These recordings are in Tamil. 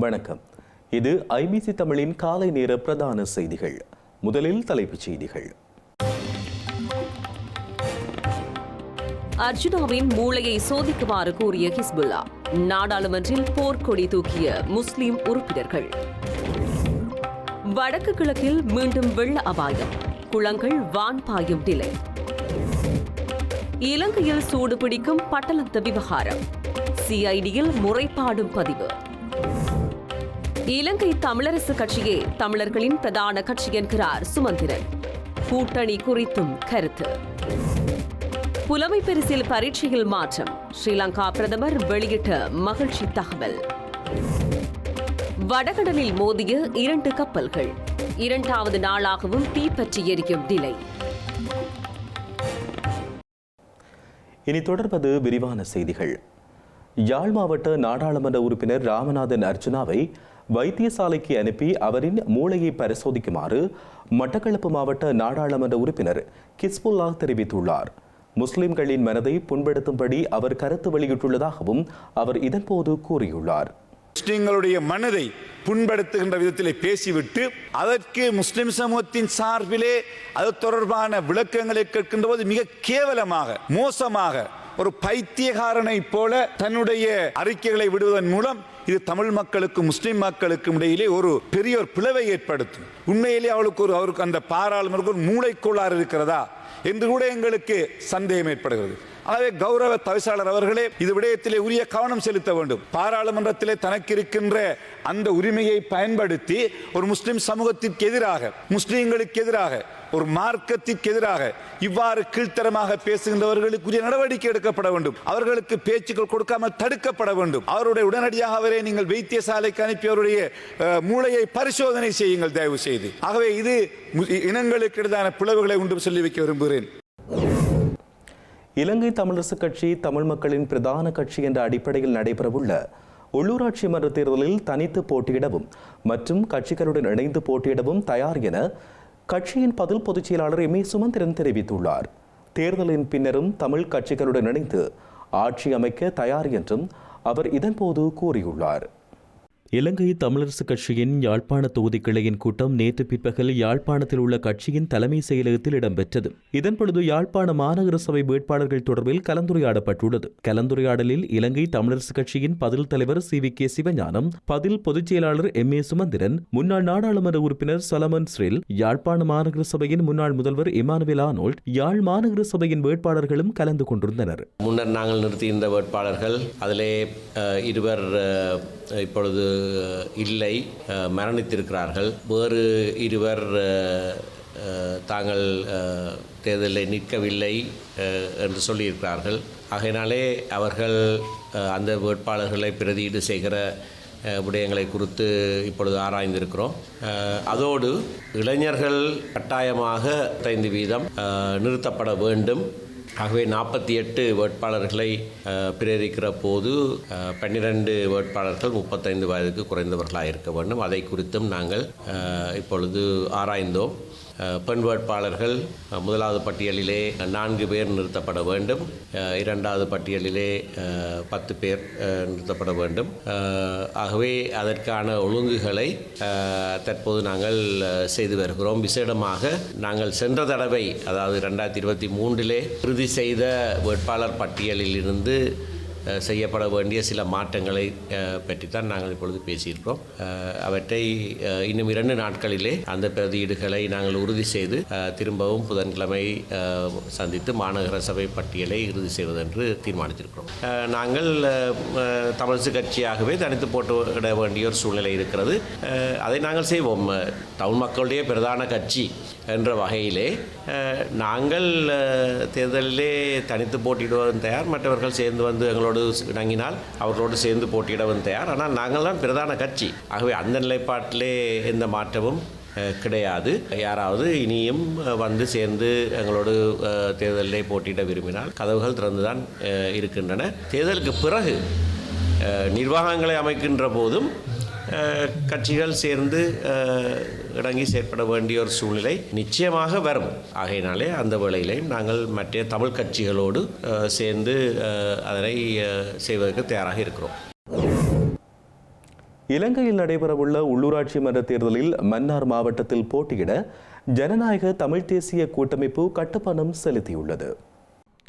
வணக்கம். இது ஐபிசி தமிழின் காலை நேர பிரதான செய்திகள். முதலில் தலைப்புச் செய்திகள். அர்ஜுனாவின் மூளையை சோதிக்குமாறு கூறிய ஹிஸ்புல்லா நாடாளுமன்றில் போர்க்கொடி தூக்கிய முஸ்லிம் உறுப்பினர்கள். வடக்கு கிழக்கில் மீண்டும் வெள்ள அபாயம் குளங்கள் வான் பாயும் நிலை. இலங்கையில் சூடு பிடிக்கும் பட்டலந்த விவகாரம் சிஐடியில் முறைப்பாடும் பதிவு. இலங்கை தமிழரசு கட்சியே தமிழர்களின் பிரதான கட்சி என்கிறார் சுமந்திரன். கூட்டணி குறித்தும் கருத்து. புலமை பரிசில் பரீட்சையில் மாற்றம். ஸ்ரீலங்கா பிரதமர் வெளியிட்ட மகிழ்ச்சி தகவல். வடகடலில் மோதிய இரண்டு கப்பல்கள். இரண்டாவது நாளாகவும் தீப்பற்றி எரியும் நிலை. இனி தொடர்வது விரிவான செய்திகள். யாழ் மாவட்ட நாடாளுமன்ற உறுப்பினர் ராமநாதன் அர்ஜுனாவை வைத்தியசாலைக்கு அனுப்பி அவரின் மூளையை பரிசோதிக்குமாறு மட்டக்களப்பு மாவட்ட நாடாளுமன்ற உறுப்பினர் கிஸ்புல்லா தெரிவித்துள்ளார். முஸ்லிம்களின் மனதை புண்படுத்தும்படி அவர் கருத்து வெளியிட்டுள்ளதாகவும் அவர் இதன்போது கூறியுள்ளார். முஸ்லிம்களுடைய மனதை புண்படுத்துகின்ற விதத்திலே பேசிவிட்டு அதற்கு முஸ்லிம் சமூகத்தின் சார்பிலே அது தொடர்பான விளக்கங்களை கேட்கின்ற போது மிக கேவலமாக மோசமாக ஒரு பைத்தியகாரனை போல தன்னுடைய அறிக்கைகளை விடுவதன் மூலம் இது தமிழ் மக்களுக்கும் முஸ்லீம் மக்களுக்கும் இடையிலே ஒரு பெரிய ஒரு பிளவை ஏற்படுத்தும். உண்மையிலே அவளுக்கு ஒரு அவருக்கு அந்த பாராளுமன்ற ஒரு மூளைக்கோளாறு இருக்கிறதா என்று கூட எங்களுக்கு சந்தேகம் ஏற்படுகிறது. ஆகவே கௌரவ தவிசாளர் அவர்களே இது விடயத்திலே உரிய கவனம் செலுத்த வேண்டும். பாராளுமன்றத்திலே தனக்கு இருக்கின்ற அந்த உரிமையை பயன்படுத்தி ஒரு முஸ்லிம் சமூகத்திற்கு எதிராக முஸ்லீம்களுக்கு எதிராக ஒரு மார்க்கத்திற்கு எதிராக இவ்வாறு கீழ்த்தரமாக பேசுகின்றவர்களுக்குரிய நடவடிக்கை எடுக்கப்பட வேண்டும். அவர்களுக்கு பேச்சுக்கள் கொடுக்காமல் தடுக்கப்பட வேண்டும். அவருடைய உடனடியாக அவரை நீங்கள் வைத்தியசாலைக்கு அனுப்பி அவருடைய மூளையை பரிசோதனை செய்யுங்கள் தயவு செய்து ஆகவே இது இனங்களுக்கு இடையிலான பிளவுகளை உண்டு சொல்லி வைக்க விரும்புகிறேன். இலங்கை தமிழரசு கட்சி தமிழ் மக்களின் பிரதான கட்சி என்ற அடிப்படையில் நடைபெறவுள்ள உள்ளூராட்சி மன்ற தேர்தலில் தனித்து போட்டியிடவும் மற்றும் கட்சிகளுடன் இணைந்து போட்டியிடவும் தயார் என கட்சியின் பதில் பொதுச் செயலாளர் எம் ஏ சுமந்திரன் தெரிவித்துள்ளார். தேர்தலின் பின்னரும் தமிழ் கட்சிகளுடன் இணைந்து ஆட்சி அமைக்க தயார் என்றும் அவர் இதன்போது கூறியுள்ளார். இலங்கை தமிழரசு கட்சியின் யாழ்ப்பாண தொகுதி கிளையின் கூட்டம் நேற்று பிற்பகல் யாழ்ப்பாணத்தில் உள்ள கட்சியின் தலைமை செயலகத்தில் இடம்பெற்றது. இதன்பொழுது யாழ்ப்பாண மாநகர சபை வேட்பாளர்கள் தொடர்பில் கலந்துரையாடப்பட்டுள்ளது. கலந்துரையாடலில் இலங்கை தமிழரசு கட்சியின் பதில் தலைவர் சி வி கே சிவஞானம் பதில் பொதுச் செயலாளர் எம் ஏ சுமந்திரன் முன்னாள் நாடாளுமன்ற உறுப்பினர் சலமன் ஸ்ரில் யாழ்ப்பாண மாநகர சபையின் முன்னாள் முதல்வர் இமானுவேல் ஆனோல்ட் யாழ் மாநகர சபையின் வேட்பாளர்களும் கலந்து கொண்டிருந்தனர். முன்னர் நாங்கள் நிறுத்தியிருந்த வேட்பாளர்கள் அதிலே அஹ், இருவர் இப்பொழுது இல்லை மரணித்திருக்கிறார்கள். வேறு இருவர் தாங்கள் தேர்தலில் நிற்கவில்லை என்று சொல்லியிருக்கிறார்கள். ஆகையினாலே அவர்கள் அந்த வேட்பாளர்களை பிரதியீடு செய்கிற விடயங்களை குறித்து இப்பொழுது ஆராய்ந்திருக்கிறோம். அதோடு இளைஞர்கள் கட்டாயமாக ஐந்து வீதம் நிறுத்தப்பட வேண்டும். ஆகவே நாற்பத்தி எட்டு வேட்பாளர்களை பிரேரிக்கிற போது பன்னிரண்டு வேட்பாளர்கள் முப்பத்தைந்து வயதுக்கு குறைந்தவர்களாக இருக்க வேண்டும். அதை குறித்தும் நாங்கள் இப்பொழுது ஆராய்ந்தோம். பெண் வேட்பாளர்கள் முதலாவது பட்டியலிலே நான்கு பேர் நிறுத்தப்பட வேண்டும். இரண்டாவது பட்டியலிலே பத்து பேர் நிறுத்தப்பட வேண்டும். ஆகவே அதற்கான ஒழுங்குகளை தற்போது நாங்கள் செய்து வருகிறோம். விசேடமாக நாங்கள் சென்ற தடவை அதாவது ரெண்டாயிரத்தி இருபத்தி மூன்றிலே இறுதி செய்த வேட்பாளர் பட்டியலில் இருந்து செய்யப்பட வேண்டிய சில மாற்றங்களை பற்றி தான் நாங்கள் இப்பொழுது பேசியிருக்கிறோம். அவற்றை இன்னும் இரண்டு நாட்களிலே அந்த பிரதியீடுகளை நாங்கள் உறுதி செய்து திரும்பவும் புதன்கிழமை சந்தித்து மாநகர சபை பட்டியலை இறுதி செய்வதென்று தீர்மானித்திருக்கிறோம். நாங்கள் அஹ், தமிழரசு கட்சியாகவே தனித்து போட்டுவிட வேண்டிய ஒரு சூழ்நிலை இருக்கிறது. அதை நாங்கள் செய்வோம். தமிழ் மக்களுடைய பிரதான கட்சி என்ற வகையிலே நாங்கள் தேர்தலிலே தனித்து போட்டியிடுவதும் தயார். மற்றவர்கள் சேர்ந்து வந்து எங்களோட இணங்கினால் அவர்களோடு சேர்ந்து போட்டியிடவும் தயார். ஆனால் நாங்கள் தான் பிரதான கட்சி. ஆகவே அந்த நிலைப்பாட்டிலே எந்த மாற்றமும் கிடையாது. யாராவது இனியும் வந்து சேர்ந்து எங்களோடு தேர்தலில் போட்டியிட விரும்பினால் கதவுகள் திறந்துதான் இருக்கின்றன. தேர்தலுக்கு பிறகு நிர்வாகங்களை அமைக்கின்ற போதும் கட்சிகள் சேர்ந்து இணங்கி செயற்பட வேண்டிய ஒரு சூழ்நிலை நிச்சயமாக வரும். ஆகையினாலே அந்த வேளையிலையும் நாங்கள் மற்ற தமிழ் கட்சிகளோடு சேர்ந்து அதனை செய்வதற்கு தயாராக இருக்கிறோம். இலங்கையில் நடைபெறவுள்ள உள்ளூராட்சி மன்ற தேர்தலில் மன்னார் மாவட்டத்தில் போட்டியிட ஜனநாயக தமிழ் தேசிய கூட்டமைப்பு கட்டுப்பணம் செலுத்தியுள்ளது.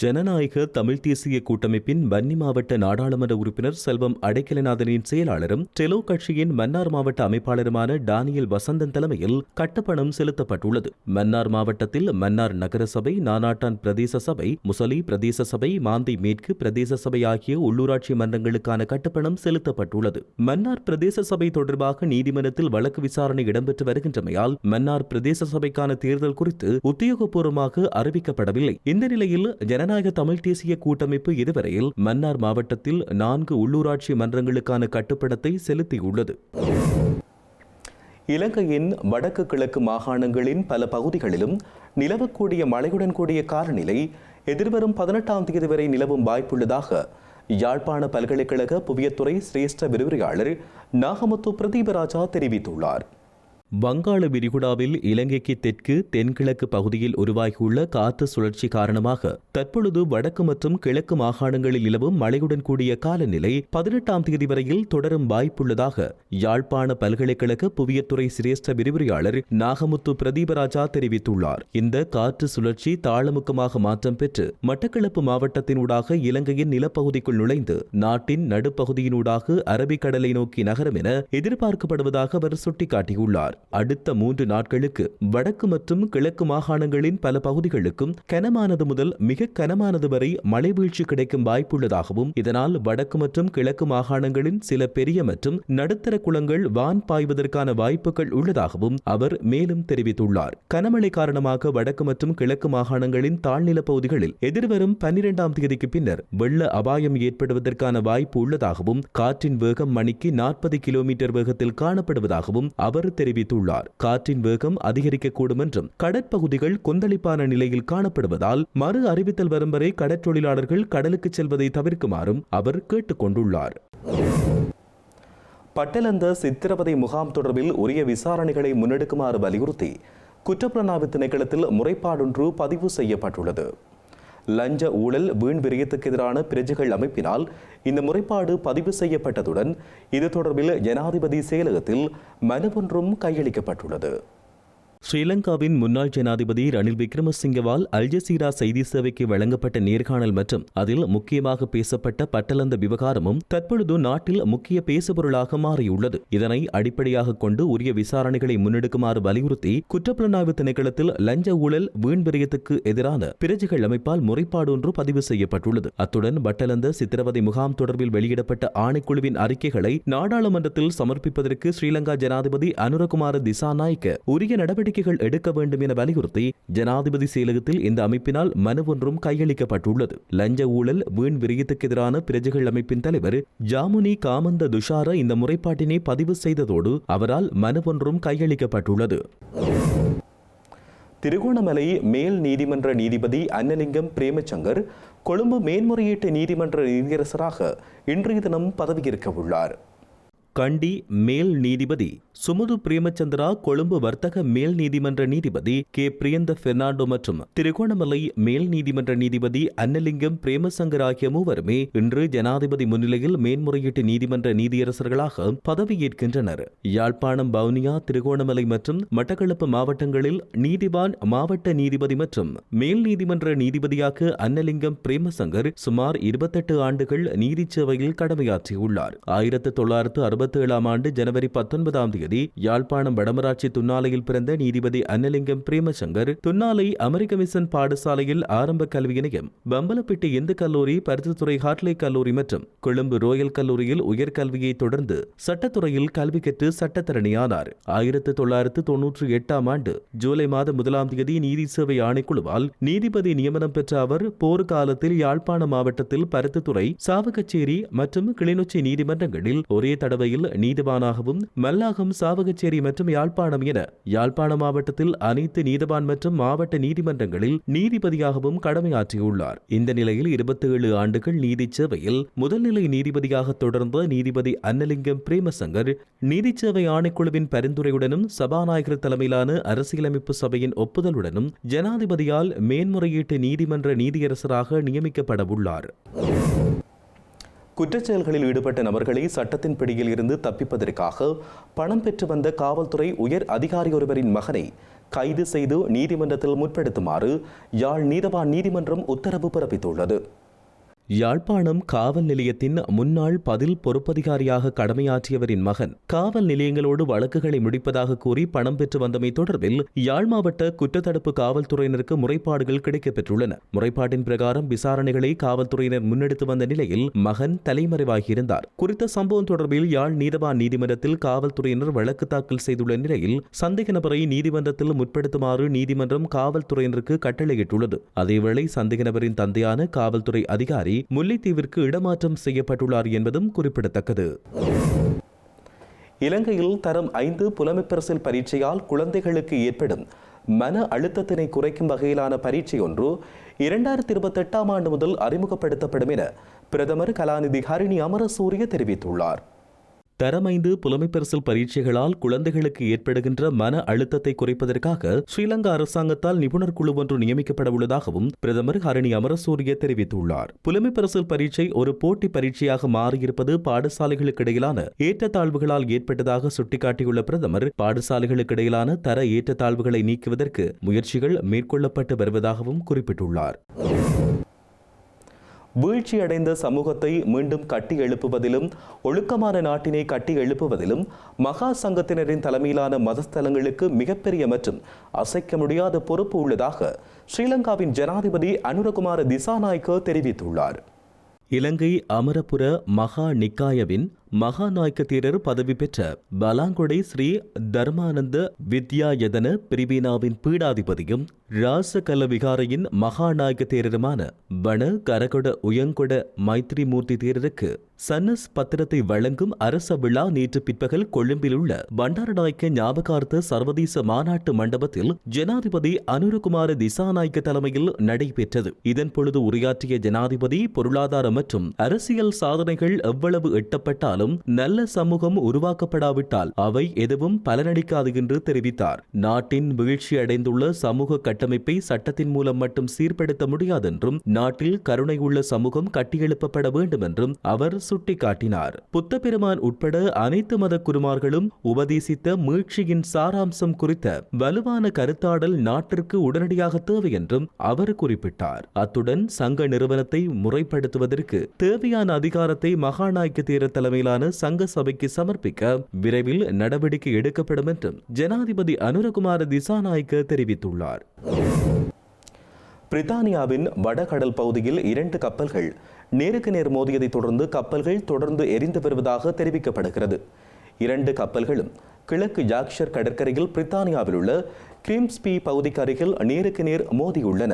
ஜனநாயக தமிழ் தேசிய கூட்டமைப்பின் வன்னி மாவட்ட நாடாளுமன்ற உறுப்பினர் செல்வம் அடைக்கலநாதனின் செயலாளரும் டெலோ கட்சியின் மன்னார் மாவட்ட அமைப்பாளருமான டானியல் வசந்தன் தலைமையில் கட்டப்பணம் செலுத்தப்பட்டுள்ளது. மன்னார் மாவட்டத்தில் மன்னார் நகர சபை நானாட்டான் பிரதேச சபை முசலி பிரதேச சபை மாந்தை மேற்கு பிரதேச சபை ஆகிய உள்ளூராட்சி மன்றங்களுக்கான கட்டப்பணம் செலுத்தப்பட்டுள்ளது. மன்னார் பிரதேச சபை தொடர்பாக நீதிமன்றத்தில் வழக்கு விசாரணை இடம்பெற்று வருகின்றமையால் மன்னார் பிரதேச சபைக்கான தேர்தல் குறித்து உத்தியோகபூர்வமாக அறிவிக்கப்படவில்லை. இந்த நிலையில் ஜன ஜனநாயக தமிழ் தேசிய கூட்டமைப்பு இதுவரையில் மன்னார் மாவட்டத்தில் நான்கு உள்ளூராட்சி மன்றங்களுக்கான கட்டுப்படத்தை செலுத்தியுள்ளது. இலங்கையின் வடக்கு கிழக்கு மாகாணங்களின் பல பகுதிகளிலும் நிலவக்கூடிய மழையுடன் கூடிய காலநிலை எதிர்வரும் பதினெட்டாம் தேதி வரை நிலவும் வாய்ப்புள்ளதாக யாழ்ப்பாண பல்கலைக்கழக புவியத்துறை சிரேஷ்ட விரிவுரையாளர் நாகமுத்து பிரதீபராஜா தெரிவித்துள்ளார். வங்காள விரிகுடாவில் இலங்கைக்கு தெற்கு தென்கிழக்கு பகுதியில் உருவாகியுள்ள காற்று சுழற்சி காரணமாக தற்பொழுது வடக்கு மற்றும் கிழக்கு மாகாணங்களில் நிலவும் மழையுடன் கூடிய காலநிலை பதினெட்டாம் தேதி வரையில் தொடரும் வாய்ப்புள்ளதாக யாழ்ப்பாண பல்கலைக்கழக புவியத்துறை சிரேஷ்ட விரிவுரையாளர் நாகமுத்து பிரதீபராஜா தெரிவித்துள்ளார். இந்த காற்று சுழற்சி தாளமுக்கமாக மாற்றம் பெற்று மட்டக்களப்பு மாவட்டத்தினூடாக இலங்கையின் நிலப்பகுதிக்குள் நுழைந்து நாட்டின் நடுப்பகுதியினூடாக அரபிக்கடலை நோக்கி நகரும் என எதிர்பார்க்கப்படுவதாக அவர் சுட்டிக்காட்டியுள்ளார். அடுத்த மூன்று நாட்களுக்கு வடக்கு மற்றும் கிழக்கு மாகாணங்களின் பல பகுதிகளுக்கும் கனமானது முதல் மிக கனமானது வரை மழை வீழ்ச்சி கிடைக்கும் வாய்ப்புள்ளதாகவும் இதனால் வடக்கு மற்றும் கிழக்கு மாகாணங்களின் சில பெரிய மற்றும் நடுத்தர குளங்கள் வான் பாய்வதற்கான வாய்ப்புகள் உள்ளதாகவும் அவர் மேலும் தெரிவித்துள்ளார். கனமழை காரணமாக வடக்கு மற்றும் கிழக்கு மாகாணங்களின் தாழ்நில பகுதிகளில் எதிர்வரும் பன்னிரெண்டாம் தேதிக்கு பின்னர் வெள்ள அபாயம் ஏற்படுவதற்கான வாய்ப்பு உள்ளதாகவும் காற்றின் வேகம் மணிக்கு நாற்பது கிலோமீட்டர் வேகத்தில் காணப்படுவதாகவும் அவர் தெரிவித்துள்ளார். காற்றின் வேகம் அதிகரிக்கக்கூடும் என்றும் கடற்பகுதிகள் கொந்தளிப்பான நிலையில் காணப்படுவதால் மறு அறிவித்தல் வரும் வரை கடற்றொழிலாளர்கள் கடலுக்கு செல்வதை தவிர்க்குமாறும் அவர் கேட்டுக் கொண்டுள்ளார். பட்டலந்த சித்திரவதை முகாம் தொடர்பில் உரிய விசாரணைகளை முன்னெடுக்குமாறு வலியுறுத்தி குற்றப்புலனாய்வு திணைக்களத்தில் முறைப்பாடொன்று பதிவு செய்யப்பட்டுள்ளது. லஞ்ச ஊழல் வீண் விரயத்துக்கு எதிரான பிரஜைகள் அமைப்பினால் இந்த முறைப்பாடு பதிவு செய்யப்பட்டதுடன் இது தொடர்பில் ஜனாதிபதி செயலகத்தில் மனு ஒன்றும் கையளிக்கப்பட்டுள்ளது. ஸ்ரீலங்காவின் முன்னாள் ஜனாதிபதி ரணில் விக்ரமசிங்கவால் அல்ஜசீரா செய்தி சேவைக்கு வழங்கப்பட்ட நேர்காணல் மற்றும் அதில் முக்கியமாக பேசப்பட்ட பட்டலந்த விவகாரமும் தற்பொழுது நாட்டில் முக்கிய பேசுபொருளாக மாறியுள்ளது. இதனை அடிப்படையாக கொண்டு உரிய விசாரணைகளை முன்னெடுக்குமாறு வலியுறுத்தி குற்றப்புலனாய்வு திணைக்களத்தில் லஞ்ச ஊழல் வீண்பிரியத்துக்கு எதிரான பிரஜைகள் அமைப்பால் முறைப்பாடு ஒன்று பதிவு செய்யப்பட்டுள்ளது. அத்துடன் பட்டலந்த சித்திரவதை முகாம் தொடர்பில் வெளியிடப்பட்ட ஆணைக்குழுவின் அறிக்கைகளை நாடாளுமன்றத்தில் சமர்ப்பிப்பதற்கு ஸ்ரீலங்கா ஜனாதிபதி அனுரகுமார திசாநாயக்க உரிய நடவடிக்கை நடவடிக்கைகள் எடுக்க வேண்டும் என வலியுறுத்தி ஜனாதிபதி செயலகத்தில் இந்த அமைப்பினால் மனு ஒன்றும் கையளிக்கப்பட்டுள்ளது. லஞ்ச ஊழல் வீண் விரயத்துக்கு எதிரான பிரஜைகள் அமைப்பின் தலைவர் ஜாமுனி காமந்த துஷார இந்த முறைப்பாட்டினை பதிவு செய்ததோடு அவரால் மனு ஒன்றும் கையளிக்கப்பட்டுள்ளது. திருகோணமலை மேல் நீதிமன்ற நீதிபதி அன்னலிங்கம் பிரேமச்சங்கர் கொழும்பு மேன்முறையீட்டு நீதிமன்ற நீதியரசராக இன்றைய தினம் பதவியேற்க உள்ளார் கண்டி மேல் நீதிபதி சுமுது பிரேமச்சந்திரா கொழும்பு வர்த்தக மேல் நீதிமன்ற நீதிபதி கே. பிரியந்த பெர்னாண்டோ மற்றும் திருகோணமலை மேல் நீதிமன்ற நீதிபதி அன்னலிங்கம் பிரேமசங்கர் ஆகிய மூவருமே இன்று ஜனாதிபதி முன்னிலையில் மேன்முறையீட்டு நீதிமன்ற நீதியரசர்களாக பதவியேற்கின்றனர். யாழ்ப்பாணம் வவுனியா திருகோணமலை மற்றும் மட்டக்களப்பு மாவட்டங்களில் நீதிவான் மாவட்ட நீதிபதி மற்றும் மேல் நீதிமன்ற நீதிபதியாக அன்னலிங்கம் பிரேமசங்கர் சுமார் இருபத்தெட்டு ஆண்டுகள் நீதி சேவையில் கடமையாற்றியுள்ளார். ஆயிரத்தி தொள்ளாயிரத்து அறுபத்தி ஏழாம் ஆண்டு ஜனவரி பத்தொன்பதாம் தேதி யாழ்ப்பாணம் வடமராட்சி துன்னாலையில் பிறந்த நீதிபதி அன்னலிங்கம் பிரேமசங்கர் துன்னாலை அமெரிக்க மிஷன் பாடசாலையில் ஆரம்ப கல்வி இணையம் பம்பலப்பிட்டி இந்து கல்லூரி பருத்தித்துறை ஹார்ட்லே கல்லூரி மற்றும் கொழும்பு ரோயல் கல்லூரியில் உயர்கல்வியை தொடர்ந்து சட்டத்துறையில் கல்வி கற்று சட்டத்தரணியானார். ஆயிரத்து தொள்ளாயிரத்து தொன்னூற்றி எட்டாம் ஆண்டு ஜூலை மாதம் முதலாம் தேதி நீதி சேவை ஆணைக்குழுவால் நீதிபதி நியமனம் பெற்ற அவர் போர் காலத்தில் யாழ்ப்பாண மாவட்டத்தில் பருத்தித்துறை சாவகச்சேரி மற்றும் கிளிநொச்சி நீதிமன்றங்களில் ஒரே தடவை தடவையில் நீதிபானாகவும் மல்லாகம் சாவகச்சேரி மற்றும் யாழ்ப்பாணம் என யாழ்ப்பாண மாவட்டத்தில் அனைத்து நீதிபான் மற்றும் மாவட்ட நீதிமன்றங்களில் நீதிபதியாகவும் கடமையாற்றியுள்ளார். இந்த நிலையில் இருபத்தி ஏழு ஆண்டுகள் நீதி சேவையில் முதல்நிலை நீதிபதியாக தொடர்ந்த நீதிபதி அன்னலிங்கம் பிரேமசங்கர் நீதிச்சேவை ஆணைக்குழுவின் பரிந்துரையுடனும் சபாநாயகர் தலைமையிலான அரசியலமைப்பு சபையின் ஒப்புதலுடனும் ஜனாதிபதியால் மேன்முறையீட்டு நீதிமன்ற நீதியரசராக நியமிக்கப்பட உள்ளார் குற்றச்செயல்களில் ஈடுபட்ட நபர்களை சட்டத்தின் பிடியில் இருந்து தப்பிப்பதற்காக பணம் பெற்று வந்த காவல்துறை உயர் அதிகாரி ஒருவரின் மகனை கைது செய்து நீதிமன்றத்தில் முற்படுத்துமாறு யாழ் நீதவான் நீதிமன்றம் உத்தரவு பிறப்பித்துள்ளது. யாழ்ப்பாணம் காவல் நிலையத்தின் முன்னாள் பதில் பொறுப்பதிகாரியாக கடமையாற்றியவரின் மகன். காவல் நிலையங்களோடு வழக்குகளை முடிப்பதாக கூறி பணம் பெற்று வந்தமை தொடர்பில் யாழ் மாவட்ட குற்றத்தடுப்பு காவல்துறையினருக்கு முறைப்பாடுகள் கிடைக்கப்பெற்றுள்ளன. முறைப்பாட்டின் பிரகாரம் விசாரணைகளை காவல்துறையினர் முன்னெடுத்து வந்த நிலையில் மகன் தலைமறைவாகியிருந்தார். குறித்த சம்பவம் தொடர்பில் யாழ் நீதவான் நீதிமன்றத்தில் காவல்துறையினர் வழக்கு தாக்கல் செய்துள்ள நிலையில் சந்தேக நபரை நீதிமன்றத்தில் முற்படுத்துமாறு நீதிமன்றம் காவல்துறையினருக்கு கட்டளையிட்டுள்ளது. அதேவேளை சந்தேக நபரின் தந்தையான காவல்துறை அதிகாரி முல்லைத்தீவிற்கு இடமாற்றம் செய்யப்பட்டுள்ளார் என்பதும் குறிப்பிடத்தக்கது. இலங்கையில் தரம் ஐந்து புலமைப்பரிசில் பரீட்சையால் குழந்தைகளுக்கு ஏற்படும் மன அழுத்தத்தினை குறைக்கும் வகையிலான பரீட்சை ஒன்று இரண்டாயிரத்தி இருபத்தெட்டாம் ஆண்டு முதல் அறிமுகப்படுத்தப்படும் என பிரதமர் கலாநிதி ஹரிணி அமரசூரிய தெரிவித்துள்ளார். தரமைந்து புலமைப்பரிசில் பரீட்சைகளால் குழந்தைகளுக்கு ஏற்படுகின்ற மன அழுத்தத்தை குறைப்பதற்காக ஸ்ரீலங்கா அரசாங்கத்தால் நிபுணர் குழு ஒன்று நியமிக்கப்பட உள்ளதாகவும் பிரதமர் ஹரணி அமரசூரிய தெரிவித்துள்ளார். புலமைப்பரிசில் பரீட்சை ஒரு போட்டி பரீட்சையாக மாறியிருப்பது பாடசாலைகளுக்கு இடையிலான ஏற்றத்தாழ்வுகளால் ஏற்பட்டதாக சுட்டிக்காட்டியுள்ள பிரதமர் பாடசாலைகளுக்கு இடையிலான தர ஏற்றத்தாழ்வுகளை நீக்குவதற்கு முயற்சிகள் மேற்கொள்ளப்பட்டு வருவதாகவும் குறிப்பிட்டுள்ளார். வீழ்ச்சியடைந்த சமூகத்தை மீண்டும் கட்டி எழுப்புவதிலும் ஒழுக்கமான நாட்டினை கட்டி எழுப்புவதிலும் மகா சங்கத்தினரின் தலைமையிலான மதஸ்தலங்களுக்கு மிகப்பெரிய மற்றும் அசைக்க முடியாத பொறுப்பு உள்ளதாக ஸ்ரீலங்காவின் ஜனாதிபதி அனுரகுமார திசாநாயக்க தெரிவித்துள்ளார். இலங்கை அமரபுர மகா நிக்காயவின் மகாநாயக்க தேரர் பதவி பெற்ற பலாங்கொடை ஸ்ரீ தர்மானந்த வித்யாயதன பிரிவினாவின் பீடாதிபதியும் ராசகல விகாரையின் மகாநாயக்க தேரருமான வன கரகொட உயங்கொட மைத்ரிமூர்த்தி தேரருக்கு சன்னஸ் பத்திரத்தை வழங்கும் அரச விழா நேற்று பிற்பகல் கொழும்பில் உள்ள பண்டாரநாயக்க ஞாபகார்த்த சர்வதேச மாநாட்டு மண்டபத்தில் ஜனாதிபதி அனுரகுமார திசாநாயக்க தலைமையில் நடைபெற்றது. இதன் பொழுது உரையாற்றிய ஜனாதிபதி பொருளாதார மற்றும் அரசியல் சாதனைகள் எவ்வளவு எட்டப்பட்டால் இருந்தாலும் நல்ல சமூகம் உருவாக்கப்படாவிட்டால் அவை எதுவும் பலனளிக்காது என்று தெரிவித்தார். நாட்டின் வீழ்ச்சி அடைந்துள்ள சமூக கட்டமைப்பை சட்டத்தின் மூலம் மட்டும் சீர்படுத்த முடியாதென்றும் நாட்டில் கருணை உள்ள சமூகம் கட்டியெழுப்பப்பட வேண்டும் என்றும் அவர் சுட்டிக்காட்டினார். புத்தபெருமான் உட்பட அனைத்து மத குருமார்களும் உபதேசித்த மீழ்ச்சியின் சாராம்சம் குறித்த வலுவான கருத்தாடல் நாட்டிற்கு உடனடியாக தேவை என்றும் அவர் குறிப்பிட்டார். அத்துடன் சங்க நிறுவனத்தை முறைப்படுத்துவதற்கு தேவையான அதிகாரத்தை மகாநாயக்க தலைமையில் தலைமையிலான சங்க சபைக்கு சமர்ப்பிக்க விரைவில் நடவடிக்கை எடுக்கப்படும் என்றும் ஜனாதிபதி அனுரகுமார திசாநாயக்க தெரிவித்துள்ளார். பிரித்தானியாவின் வடகடல் பகுதியில் இரண்டு கப்பல்கள் நேருக்கு நேர் மோதியதைத் தொடர்ந்து கப்பல்கள் தொடர்ந்து எரிந்து வருவதாக தெரிவிக்கப்படுகிறது. இரண்டு கப்பல்களும் கிழக்கு ஜாக்ஷர் கடற்கரையில் பிரித்தானியாவில் உள்ள கிரீம்ஸ்பி பகுதிக்கு அருகில் நேருக்கு நேர் மோதியுள்ளன.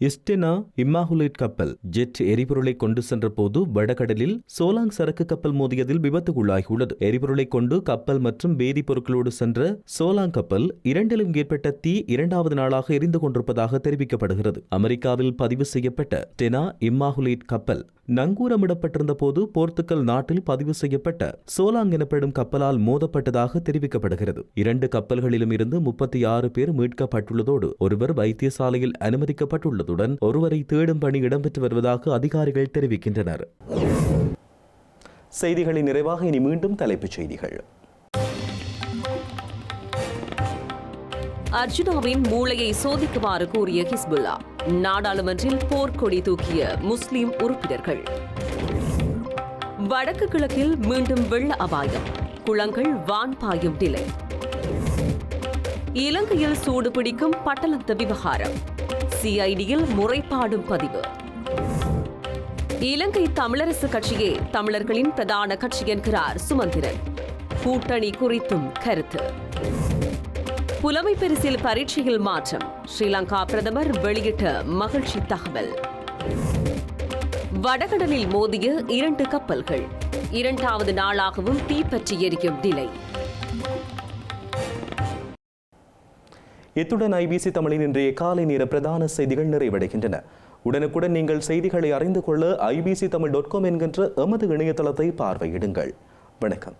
இஸ்டினா இம்மாகுலேட் கப்பல் ஜெட் எரிபொருளை கொண்டு சென்ற போது வடகடலில் சோலாங் சரக்கு கப்பல் மோதியதில் விபத்துக்குள்ளாகியுள்ளது. எரிபொருளை கொண்டு கப்பல் மற்றும் வேதிப்பொருட்களோடு சென்ற சோலாங் கப்பல் இரண்டிலும் ஏற்பட்ட தீ இரண்டாவது நாளாக எரிந்து கொண்டிருப்பதாக தெரிவிக்கப்படுகிறது. அமெரிக்காவில் பதிவு செய்யப்பட்ட டெனா இம்மாகுலேட் கப்பல் நங்கூரமிடப்பட்டிருந்த போது போர்த்துக்கல் நாட்டில் பதிவு செய்யப்பட்ட சோலாங் எனப்படும் கப்பலால் மோதப்பட்டதாக தெரிவிக்கப்படுகிறது. இரண்டு கப்பல்களிலும் இருந்து முப்பத்தி ஆறு பேர் மீட்கப்பட்டுள்ளதோடு ஒருவர் வைத்தியசாலையில் அனுமதிக்கப்பட்டுள்ளதுடன் ஒருவரை தேடும் பணி இடம்பெற்று வருவதாக அதிகாரிகள் தெரிவிக்கின்றனர். செய்திகளின் நிறைவாக இனி மீண்டும் தலைப்புச் செய்திகள். அர்ஜுனாவின் மூளையை சோதிக்குமாறு கூறிய ஹிஸ்புல்லா நாடாளுமன்றில் போர்க்கொடி தூக்கிய முஸ்லிம் உறுப்பினர்கள். வடக்கு கிழக்கில் மீண்டும் வெள்ள அபாயம் குளங்கள் வான் பாயும் நிலை. இலங்கையில் சூடு பிடிக்கும் பட்டலந்த விவகாரம் சிஐடியில் முறைப்பாடும் பதிவு. இலங்கை தமிழரசு கட்சியே தமிழர்களின் பிரதான கட்சி என்கிறார் சுமந்திரன். கூட்டணி குறித்தும் கருத்து. புலமை பரிசில் பரீட்சையில் மாற்றம். ஸ்ரீலங்கா பிரதமர் வெளியிட்ட மகிழ்ச்சி தகவல். வடகடலில் மோதிய இரண்டு கப்பல்கள். இரண்டாவது நாளாகவும் தீப்பற்றி எரியும் நிலை. இத்துடன் ஐபிசி தமிழின் இன்றைய காலை நேர பிரதான செய்திகள் நிறைவடைகின்றன. உடனுக்குடன் நீங்கள் செய்திகளை அறிந்து கொள்ள ஐபிசி தமிழ் டாட் காம் என்கின்ற எமது இணையதளத்தை பார்வையிடுங்கள். வணக்கம்.